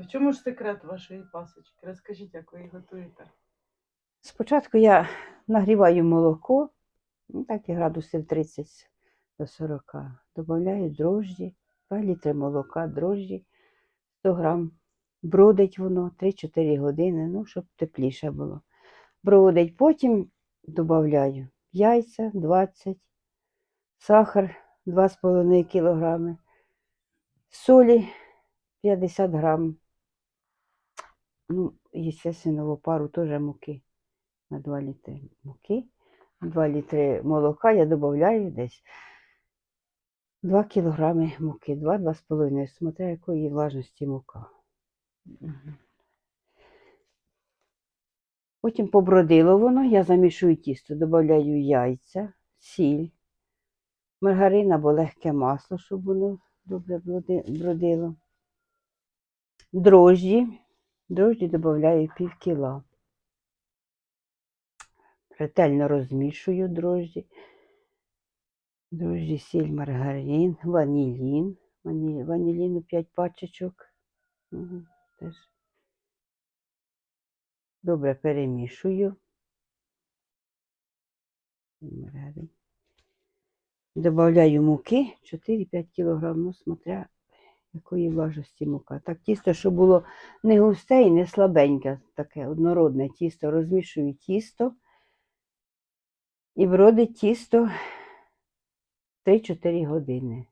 В чому ж секрет вашої пасочки? Розкажіть, як ви її готуєте? Спочатку я нагріваю молоко, ну, так і градусів 30 до 40. Добавляю дрожжі, 2 літри молока, дрожжі, 100 грам. Бродить воно 3-4 години, ну, щоб тепліше було. Бродить. Потім додаю яйця 20, сахар 2,5 кг, солі 50 грам. Ну, естественно, в опару теж муки на 2 літри муки, 2 літри молока я додаю десь 2 кілограми муки, 2-2,5, смотря якої влажності мука. Потім побродило воно, я замішую тісто, додаю яйця, сіль, маргарин або легке масло, щоб воно добре бродило. Дрожжі, дрожжі додаю пів кіла. Ретельно розмішую дрожжі. Дрожжі, сіль, маргарин, ванілін. Вані- Ваніліну 5 пачечок. Мгм, теж. Добре перемішую. Добавляю муки 4-5 кг, ну, смотря якої влажності мука. Так тісто, щоб було не густе і не слабеньке, таке однородне тісто. Розмішую тісто і бродить тісто 3-4 години.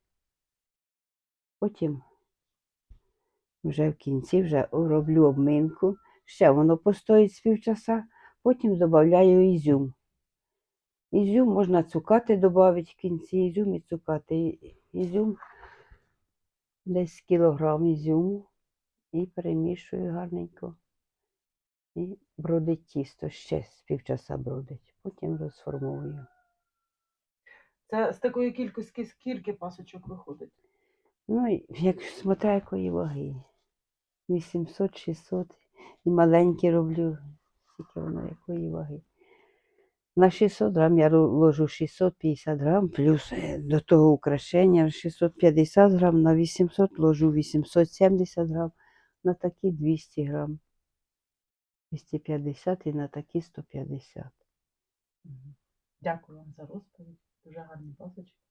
Потім вже в кінці вже роблю обминку. Ще воно постоїть з півчаса, потім додаю ізюм. Ізюм можна цукати додати в кінці, ізюм і цукати. Ізюм десь кілограм ізюму і перемішую гарненько. І бродить тісто, ще з півчаса бродить. Потім розформовую. Це з такої кількості скільки пасочок виходить? Ну, як смотря якої ваги. 800-600. І маленькі роблю, скільки воно якої ваги. На 600 грам я ложу 650 грам, плюс е, до того украшення 650 грам, на 800 ложу 870 грам, на такі 200 грам. 250 і на такі 150. Дякую вам за розповідь. Дуже гарні пасочки.